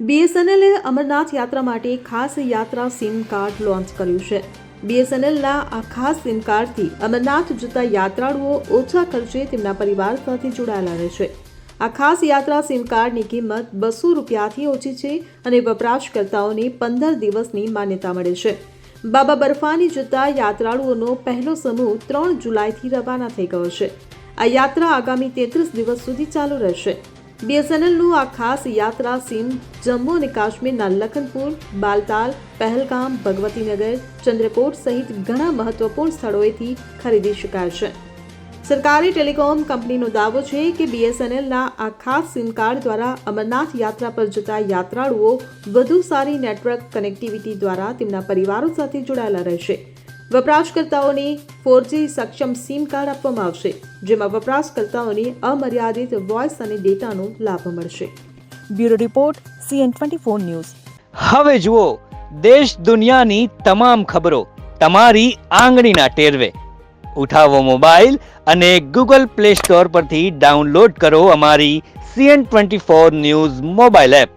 બીએસએનએલે અમરનાથ યાત્રા માટે ખાસ યાત્રા સિમ કાર્ડ લોન્ચ કર્યું છે. બીએસએનએલના આ ખાસ સિમ કાર્ડથી અમરનાથ જતા યાત્રાળુઓ ઓછા ખર્ચે તેમના પરિવાર સાથે જોડાયેલા રહેશે આ ખાસ યાત્રા સિમ કાર્ડની કિંમત બસો રૂપિયાથી ઓછી છે અને વપરાશકર્તાઓને પંદર દિવસની માન્યતા મળે છે. બાબા બરફાની જતા યાત્રાળુઓનો પહેલો સમૂહ ત્રણ જુલાઈથી રવાના થઈ ગયો છે. આ યાત્રા આગામી તેત્રીસ દિવસ સુધી ચાલુ રહેશે. બીએસએનએલનું આ ખાસ યાત્રા સીમ જમ્મુ અને કાશ્મીરના લખનપુર બાલતાલ પહેલગામ ભગવતીનગર ચંદ્રકોટ સહિત ઘણા મહત્વપૂર્ણ સ્થળોએથી ખરીદી શકાય છે સરકારી ટેલિકોમ કંપનીનો દાવો છે કે બીએસએનએલના આ ખાસ સિમ કાર્ડ દ્વારા અમરનાથ યાત્રા પર જતા યાત્રાળુઓ વધુ સારી નેટવર્ક કનેક્ટિવિટી દ્વારા તેમના પરિવારો સાથે જોડાયેલા રહેશે વપરાશકર્તાઓને ફોરજી સક્ષમ સિમ કાર્ડ આપવામાં આવશે, જેમાં વપરાશકર્તાઓને અમર્યાદિત વોઇસ અને ડેટાનો લાભ મળશે. Bureau report CN twenty four news. હવે જુઓ, દેશ દુનિયાની તમામ ખબરો તમારી આંગળીના ટેરવે. ઉઠાવો મોબાઈલ અને ગૂગલ પ્લે સ્ટોર પરથી ડાઉનલોડ કરો અમારી CN twenty four news mobile app.